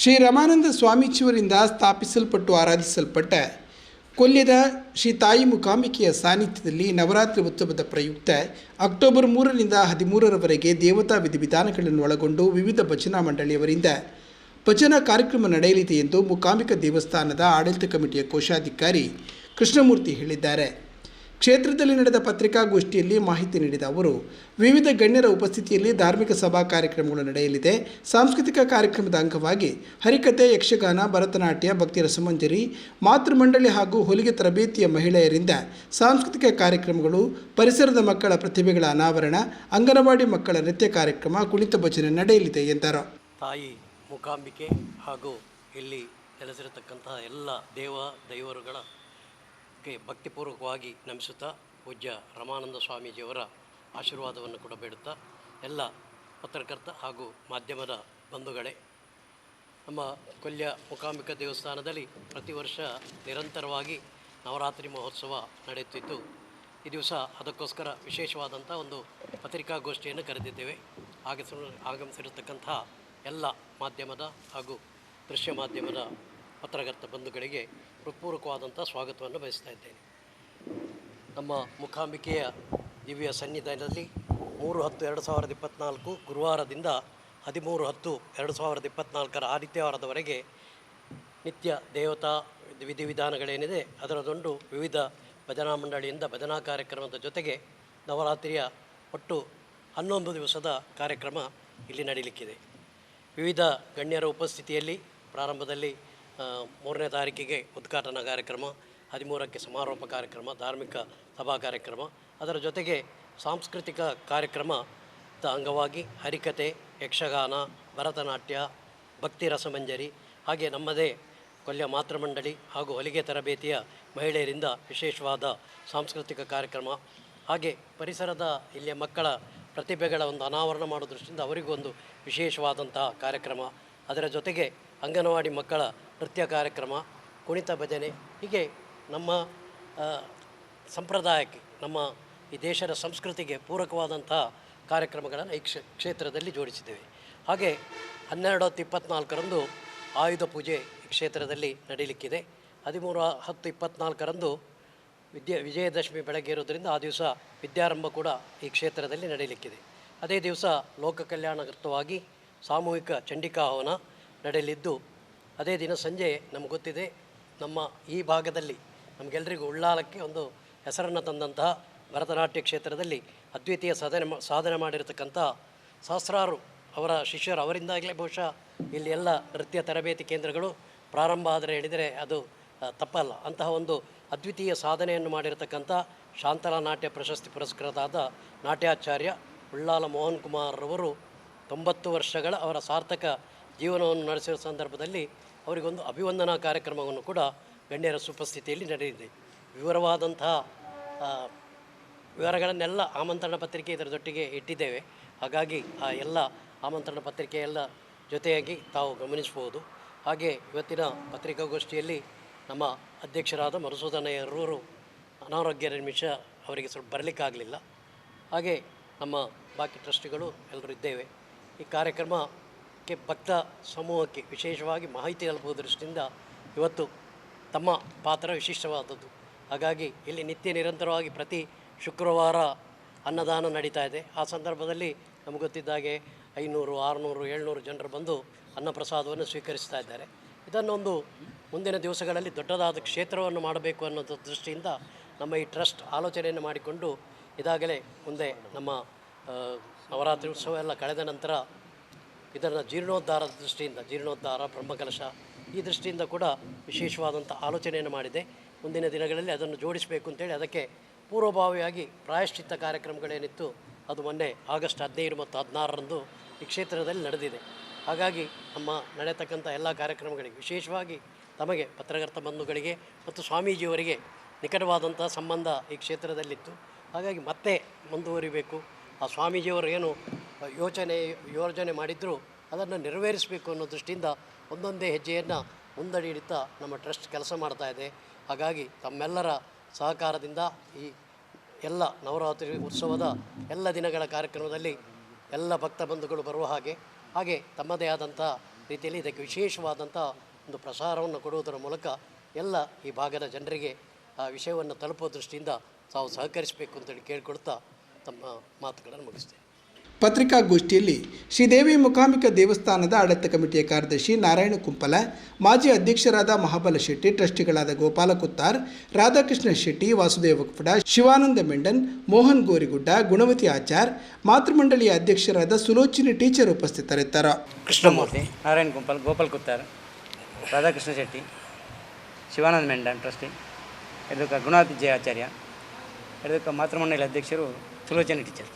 ಶ್ರೀ ರಮಾನಂದ ಸ್ವಾಮೀಜಿಯವರಿಂದ ಸ್ಥಾಪಿಸಲ್ಪಟ್ಟು ಆರಾಧಿಸಲ್ಪಟ್ಟ ಕೊಲ್ಯದ ಶ್ರೀ ತಾಯಿ ಮುಕಾಂಬಿಕೆಯ ಸಾನ್ನಿಧ್ಯದಲ್ಲಿ ನವರಾತ್ರಿ ಉತ್ಸವದ ಪ್ರಯುಕ್ತ ಅಕ್ಟೋಬರ್ ಮೂರರಿಂದ ಹದಿಮೂರರವರೆಗೆ ದೇವತಾ ವಿಧಿವಿಧಾನಗಳನ್ನು ಒಳಗೊಂಡು ವಿವಿಧ ಭಜನಾ ಮಂಡಳಿಯವರಿಂದ ಭಜನಾ ಕಾರ್ಯಕ್ರಮ ನಡೆಯಲಿದೆ ಎಂದು ಮುಕಾಂಬಿಕ ದೇವಸ್ಥಾನದ ಆಡಳಿತ ಕಮಿಟಿಯ ಕೋಶಾಧಿಕಾರಿ ಕೃಷ್ಣಮೂರ್ತಿ ಹೇಳಿದ್ದಾರೆ. ಕ್ಷೇತ್ರದಲ್ಲಿ ನಡೆದ ಪತ್ರಿಕಾಗೋಷ್ಠಿಯಲ್ಲಿ ಮಾಹಿತಿ ನೀಡಿದ ಅವರು, ವಿವಿಧ ಗಣ್ಯರ ಉಪಸ್ಥಿತಿಯಲ್ಲಿ ಧಾರ್ಮಿಕ ಸಭಾ ಕಾರ್ಯಕ್ರಮಗಳು ನಡೆಯಲಿದೆ. ಸಾಂಸ್ಕೃತಿಕ ಕಾರ್ಯಕ್ರಮದ ಅಂಗವಾಗಿ ಹರಿಕತೆ ಯಕ್ಷಗಾನ, ಭರತನಾಟ್ಯ, ಭಕ್ತಿ ರಸಮಂಜರಿ, ಮಾತೃಮಂಡಳಿ ಹಾಗೂ ಹೊಲಿಗೆ ತರಬೇತಿಯ ಮಹಿಳೆಯರಿಂದ ಸಾಂಸ್ಕೃತಿಕ ಕಾರ್ಯಕ್ರಮಗಳು, ಪರಿಸರದ ಮಕ್ಕಳ ಪ್ರತಿಭೆಗಳ ಅನಾವರಣ, ಅಂಗನವಾಡಿ ಮಕ್ಕಳ ನೃತ್ಯ ಕಾರ್ಯಕ್ರಮ, ಕುಣಿತ ಭಜನೆ ನಡೆಯಲಿದೆ ಎಂದರು. ತಾಯಿ ಮೂಕಾಂಬಿಕೆ ಹಾಗೂ ಇಲ್ಲಿ ನೆಲೆಸಿರತಕ್ಕಂತಹ ಎಲ್ಲ ದೇವ, ದೈವರುಗಳ ಕ್ಕೆ ಭಕ್ತಿಪೂರ್ವಕವಾಗಿ ನಮಿಸುತ್ತಾ ಪೂಜ್ಯ ರಮಾನಂದ ಸ್ವಾಮೀಜಿಯವರ ಆಶೀರ್ವಾದವನ್ನು ಕೂಡ ಬೇಡುತ್ತಾ ಎಲ್ಲ ಪತ್ರಕರ್ತ ಹಾಗೂ ಮಾಧ್ಯಮದ ಬಂಧುಗಳೇ, ನಮ್ಮ ಕೊಲ್ಯ ಮೂಕಾಂಬಿಕಾ ದೇವಸ್ಥಾನದಲ್ಲಿ ಪ್ರತಿ ವರ್ಷ ನಿರಂತರವಾಗಿ ನವರಾತ್ರಿ ಮಹೋತ್ಸವ ನಡೆಯುತ್ತಿದ್ದು, ಈ ದಿವಸ ಅದಕ್ಕೋಸ್ಕರ ವಿಶೇಷವಾದಂಥ ಒಂದು ಪತ್ರಿಕಾಗೋಷ್ಠಿಯನ್ನು ಕರೆದಿದ್ದೇವೆ. ಆಗಮಿಸಿರತಕ್ಕಂಥ ಎಲ್ಲ ಮಾಧ್ಯಮದ ಹಾಗೂ ದೃಶ್ಯ ಮಾಧ್ಯಮದ ಪತ್ರಕರ್ತ ಬಂಧುಗಳಿಗೆ ಹೃತ್ಪೂರ್ವಕವಾದಂಥ ಸ್ವಾಗತವನ್ನು ಬಯಸ್ತಾ ಇದ್ದೇನೆ. ನಮ್ಮ ಮುಖಾಂಬಿಕೆಯ ದಿವ್ಯ ಸನ್ನಿಧಾನದಲ್ಲಿ ಮೂರು ಹತ್ತು ಎರಡು ಸಾವಿರದ ಇಪ್ಪತ್ತ್ನಾಲ್ಕು ಗುರುವಾರದಿಂದ ಹದಿಮೂರು ಹತ್ತು ಎರಡು ಸಾವಿರದ ಇಪ್ಪತ್ತ್ನಾಲ್ಕರ ಆದಿತ್ಯವಾರದವರೆಗೆ ನಿತ್ಯ ದೇವತಾ ವಿಧಿವಿಧಾನಗಳೇನಿದೆ ಅದರದೊಂದು ವಿವಿಧ ಭಜನಾ ಮಂಡಳಿಯಿಂದ ಭಜನಾ ಕಾರ್ಯಕ್ರಮದ ಜೊತೆಗೆ ನವರಾತ್ರಿಯ ಒಟ್ಟು ಹನ್ನೊಂದು ದಿವಸದ ಕಾರ್ಯಕ್ರಮ ಇಲ್ಲಿ ನಡೀಲಿಕ್ಕಿದೆ. ವಿವಿಧ ಗಣ್ಯರ ಉಪಸ್ಥಿತಿಯಲ್ಲಿ ಪ್ರಾರಂಭದಲ್ಲಿ ಮೂರನೇ ತಾರೀಕಿಗೆ ಉದ್ಘಾಟನಾ ಕಾರ್ಯಕ್ರಮ, ಹದಿಮೂರಕ್ಕೆ ಸಮಾರೋಪ ಕಾರ್ಯಕ್ರಮ, ಧಾರ್ಮಿಕ ಸಭಾ ಕಾರ್ಯಕ್ರಮ. ಅದರ ಜೊತೆಗೆ ಸಾಂಸ್ಕೃತಿಕ ಕಾರ್ಯಕ್ರಮದ ಅಂಗವಾಗಿ ಹರಿಕತೆ, ಯಕ್ಷಗಾನ, ಭರತನಾಟ್ಯ, ಭಕ್ತಿ ರಸಮಂಜರಿ, ಹಾಗೆ ನಮ್ಮದೇ ಕೊಲ್ಯ ಮಾತೃಮಂಡಳಿ ಹಾಗೂ ಹೊಲಿಗೆ ತರಬೇತಿಯ ಮಹಿಳೆಯರಿಂದ ವಿಶೇಷವಾದ ಸಾಂಸ್ಕೃತಿಕ ಕಾರ್ಯಕ್ರಮ. ಹಾಗೆ ಪರಿಸರದ ಇಲ್ಲಿಯ ಮಕ್ಕಳ ಪ್ರತಿಭೆಗಳ ಒಂದು ಅನಾವರಣ ಮಾಡೋ ದೃಷ್ಟಿಯಿಂದ ಅವರಿಗೂ ಒಂದು ವಿಶೇಷವಾದಂತಹ ಕಾರ್ಯಕ್ರಮ. ಅದರ ಜೊತೆಗೆ ಅಂಗನವಾಡಿ ಮಕ್ಕಳ ನೃತ್ಯ ಕಾರ್ಯಕ್ರಮ, ಕುಣಿತ ಭಜನೆ, ಹೀಗೆ ನಮ್ಮ ಸಂಪ್ರದಾಯಕ್ಕೆ, ನಮ್ಮ ಈ ದೇಶದ ಸಂಸ್ಕೃತಿಗೆ ಪೂರಕವಾದಂತಹ ಕಾರ್ಯಕ್ರಮಗಳನ್ನು ಈ ಕ್ಷ, ಕ್ಷೇತ್ರದಲ್ಲಿ ಜೋಡಿಸಿದ್ದೇವೆ. ಹಾಗೆ ಹನ್ನೆರಡು ಹತ್ತು ಇಪ್ಪತ್ನಾಲ್ಕರಂದು ಆಯುಧ ಪೂಜೆ ಈ ಕ್ಷೇತ್ರದಲ್ಲಿ ನಡೀಲಿಕ್ಕಿದೆ. ಹದಿಮೂರು ಹತ್ತು ಇಪ್ಪತ್ನಾಲ್ಕರಂದು ವಿದ್ಯೆ, ವಿಜಯದಶಮಿ ಬೆಳಗ್ಗೆ ಇರೋದರಿಂದ ಆ ದಿವಸ ವಿದ್ಯಾರಂಭ ಕೂಡ ಈ ಕ್ಷೇತ್ರದಲ್ಲಿ ನಡೀಲಿಕ್ಕಿದೆ. ಅದೇ ದಿವಸ ಲೋಕ ಕಲ್ಯಾಣಾರ್ಥವಾಗಿ ಸಾಮೂಹಿಕ ಚಂಡಿಕಾ ಹವನ ನಡೆಯಲಿದ್ದು ಅದೇ ದಿನ ಸಂಜೆ ನಮ್ಗೆ ಗೊತ್ತಿದೆ, ನಮ್ಮ ಈ ಭಾಗದಲ್ಲಿ ನಮಗೆಲ್ಲರಿಗೂ ಉಳ್ಳಾಲಕ್ಕೆ ಒಂದು ಹೆಸರನ್ನು ತಂದಂತಹ ಭರತನಾಟ್ಯ ಕ್ಷೇತ್ರದಲ್ಲಿ ಅದ್ವಿತೀಯ ಸಾಧನೆ ಸಾಧನೆ ಮಾಡಿರತಕ್ಕಂಥ ಸಹಸ್ರಾರು ಅವರ ಶಿಷ್ಯರು ಅವರಿಂದಾಗಲೇ ಬಹುಶಃ ಇಲ್ಲಿ ಎಲ್ಲ ನೃತ್ಯ ತರಬೇತಿ ಕೇಂದ್ರಗಳು ಪ್ರಾರಂಭ ಆದರೆ ಹೇಳಿದರೆ ಅದು ತಪ್ಪಲ್ಲ. ಅಂತಹ ಒಂದು ಅದ್ವಿತೀಯ ಸಾಧನೆಯನ್ನು ಮಾಡಿರತಕ್ಕಂಥ ಶಾಂತಲಾ ನಾಟ್ಯ ಪ್ರಶಸ್ತಿ ಪುರಸ್ಕೃತಾದ ನಾಟ್ಯಾಚಾರ್ಯ ಉಳ್ಳಾಲ ಮೋಹನ್ ಕುಮಾರ್ರವರು ತೊಂಬತ್ತು ವರ್ಷಗಳ ಅವರ ಸಾರ್ಥಕ ಜೀವನವನ್ನು ನಡೆಸಿರೋ ಸಂದರ್ಭದಲ್ಲಿ ಅವರಿಗೊಂದು ಅಭಿವಂದನಾ ಕಾರ್ಯಕ್ರಮವನ್ನು ಕೂಡ ಗಣ್ಯರ ಸುಪಸ್ಥಿತಿಯಲ್ಲಿ ನಡೆಯಿದೆ ವಿವರವಾದಂತಹ ವಿವರಗಳನ್ನೆಲ್ಲ ಆಮಂತ್ರಣ ಪತ್ರಿಕೆ ಇದರದೊಟ್ಟಿಗೆ ಇಟ್ಟಿದ್ದೇವೆ. ಹಾಗಾಗಿ ಆ ಎಲ್ಲ ಆಮಂತ್ರಣ ಪತ್ರಿಕೆ ಎಲ್ಲ ಜೊತೆಯಾಗಿ ತಾವು ಗಮನಿಸ್ಬೋದು ಹಾಗೆ ಇವತ್ತಿನ ಪತ್ರಿಕಾಗೋಷ್ಠಿಯಲ್ಲಿ ನಮ್ಮ ಅಧ್ಯಕ್ಷರಾದ ಮಧುಸೂದನಯ್ಯರವರು ಅನಾರೋಗ್ಯ ನಿಮಿಷ ಅವರಿಗೆ ಸ್ವಲ್ಪ ಬರಲಿಕ್ಕಾಗಲಿಲ್ಲ. ಹಾಗೆ ನಮ್ಮ ಬಾಕಿ ಟ್ರಸ್ಟ್ಗಳು ಎಲ್ಲರೂ ಇದ್ದೇವೆ. ಈ ಕಾರ್ಯಕ್ರಮಕ್ಕೆ ಭಕ್ತ ಸಮೂಹಕ್ಕೆ ವಿಶೇಷವಾಗಿ ಮಾಹಿತಿ ತಲುಪುವ ದೃಷ್ಟಿಯಿಂದ ಇವತ್ತು ತಮ್ಮ ಪಾತ್ರ ವಿಶಿಷ್ಟವಾದದ್ದು. ಹಾಗಾಗಿ ಇಲ್ಲಿ ನಿತ್ಯ ನಿರಂತರವಾಗಿ ಪ್ರತಿ ಶುಕ್ರವಾರ ಅನ್ನದಾನ ನಡೀತಾ ಇದೆ. ಆ ಸಂದರ್ಭದಲ್ಲಿ ನಮ್ಗೆ ಗೊತ್ತಿದ್ದಾಗೆ ಐನೂರು, ಆರುನೂರು, ಏಳ್ನೂರು ಜನರು ಬಂದು ಅನ್ನಪ್ರಸಾದವನ್ನು ಸ್ವೀಕರಿಸ್ತಾ ಇದ್ದಾರೆ. ಇದನ್ನೊಂದು ಮುಂದಿನ ದಿವಸಗಳಲ್ಲಿ ದೊಡ್ಡದಾದ ಕ್ಷೇತ್ರವನ್ನು ಮಾಡಬೇಕು ಅನ್ನೋ ದೃಷ್ಟಿಯಿಂದ ನಮ್ಮ ಈ ಟ್ರಸ್ಟ್ ಆಲೋಚನೆಯನ್ನು ಮಾಡಿಕೊಂಡು ಇದಾಗಲೇ ಮುಂದೆ ನಮ್ಮ ನವರಾತ್ರಿ ಉತ್ಸವ ಎಲ್ಲ ಕಳೆದ ನಂತರ ಇದನ್ನು ಜೀರ್ಣೋದ್ಧಾರದ ದೃಷ್ಟಿಯಿಂದ, ಜೀರ್ಣೋದ್ಧಾರ, ಬ್ರಹ್ಮಕಲಶ ಈ ದೃಷ್ಟಿಯಿಂದ ಕೂಡ ವಿಶೇಷವಾದಂಥ ಆಲೋಚನೆಯನ್ನು ಮಾಡಿದೆ. ಮುಂದಿನ ದಿನಗಳಲ್ಲಿ ಅದನ್ನು ಜೋಡಿಸಬೇಕು ಅಂತೇಳಿ ಅದಕ್ಕೆ ಪೂರ್ವಭಾವಿಯಾಗಿ ಪ್ರಾಯಶ್ಚಿತ್ತ ಕಾರ್ಯಕ್ರಮಗಳೇನಿತ್ತು, ಅದು ಮೊನ್ನೆ ಆಗಸ್ಟ್ ಹದಿನೈದು ಮತ್ತು ಹದಿನಾರರಂದು ಈ ಕ್ಷೇತ್ರದಲ್ಲಿ ನಡೆದಿದೆ. ಹಾಗಾಗಿ ನಮ್ಮ ನಡೆಯತಕ್ಕಂಥ ಎಲ್ಲ ಕಾರ್ಯಕ್ರಮಗಳಿಗೆ, ವಿಶೇಷವಾಗಿ ತಮಗೆ ಪತ್ರಕರ್ತ ಬಂಧುಗಳಿಗೆ ಮತ್ತು ಸ್ವಾಮೀಜಿಯವರಿಗೆ ನಿಕಟವಾದಂಥ ಸಂಬಂಧ ಈ ಕ್ಷೇತ್ರದಲ್ಲಿತ್ತು. ಹಾಗಾಗಿ ಮತ್ತೆ ಮುಂದುವರಿಬೇಕು. ಆ ಸ್ವಾಮೀಜಿಯವರು ಏನು ಯೋಚನೆ ಯೋಜನೆ ಮಾಡಿದ್ರು ಅದನ್ನು ನೆರವೇರಿಸಬೇಕು ಅನ್ನೋ ದೃಷ್ಟಿಯಿಂದ ಒಂದೊಂದೇ ಹೆಜ್ಜೆಯನ್ನು ಮುಂದಡಿಯಿಡುತ್ತಾ ನಮ್ಮ ಟ್ರಸ್ಟ್ ಕೆಲಸ ಮಾಡ್ತಾ ಇದೆ. ಹಾಗಾಗಿ ತಮ್ಮೆಲ್ಲರ ಸಹಕಾರದಿಂದ ಈ ಎಲ್ಲ ನವರಾತ್ರಿ ಉತ್ಸವದ ಎಲ್ಲ ದಿನಗಳ ಕಾರ್ಯಕ್ರಮದಲ್ಲಿ ಎಲ್ಲ ಭಕ್ತ ಬಂಧುಗಳು ಬರುವ ಹಾಗೆ ಹಾಗೆ ತಮ್ಮದೇ ಆದಂಥ ರೀತಿಯಲ್ಲಿ ಇದಕ್ಕೆ ವಿಶೇಷವಾದಂಥ ಒಂದು ಪ್ರಸಾರವನ್ನು ಕೊಡುವುದರ ಮೂಲಕ ಎಲ್ಲ ಈ ಭಾಗದ ಜನರಿಗೆ ಆ ವಿಷಯವನ್ನು ತಲುಪುವ ದೃಷ್ಟಿಯಿಂದ ತಾವು ಸಹಕರಿಸಬೇಕು ಅಂತೇಳಿ ಕೇಳಿಕೊಡ್ತಾ ತಮ್ಮ ಮಾತುಗಳನ್ನು ಮುಗಿಸ್ತೇನೆ. ಪತ್ರಿಕಾಗೋಷ್ಠಿಯಲ್ಲಿ ಶ್ರೀದೇವಿ ಮುಖಾಮಿಕ ದೇವಸ್ಥಾನದ ಆಡಳಿತ ಕಮಿಟಿಯ ಕಾರ್ಯದರ್ಶಿ ನಾರಾಯಣ ಕುಂಪಲ, ಮಾಜಿ ಅಧ್ಯಕ್ಷರಾದ ಮಹಾಬಲ ಶೆಟ್ಟಿ, ಟ್ರಸ್ಟಿಗಳಾದ ಗೋಪಾಲ ಕುತ್ತಾರ್, ರಾಧಾಕೃಷ್ಣ ಶೆಟ್ಟಿ, ವಾಸುದೇವ ಕುಫಡ ಶಿವಾನಂದ ಮೆಂಡನ್, ಮೋಹನ್ ಗೋರಿಗುಡ್ಡ, ಗುಣವತಿ ಆಚಾರ್, ಮಾತೃಮಂಡಳಿಯ ಅಧ್ಯಕ್ಷರಾದ ಸುಲೋಚಿನಿ ಟೀಚರ್ ಉಪಸ್ಥಿತರಿದ್ದರು. ಕೃಷ್ಣಮೂರ್ತಿ, ನಾರಾಯಣ ಕುಂಪಲ್, ಗೋಪಾಲ್ ಕುತ್ತಾರ್, ರಾಧಾಕೃಷ್ಣ ಶೆಟ್ಟಿ, ಶಿವಾನಂದ ಮೆಂಡನ್ ಟ್ರಸ್ಟಿ, ಇದಕ್ಕೆ ಗುಣವತಿ ಜಯ ಆಚಾರ್ಯ, ಇದಕ್ಕೆ ಮಾತೃಮಂಡಳಿ ಅಧ್ಯಕ್ಷರು ಸುಲೋಚನಿ ಟೀಚರ್.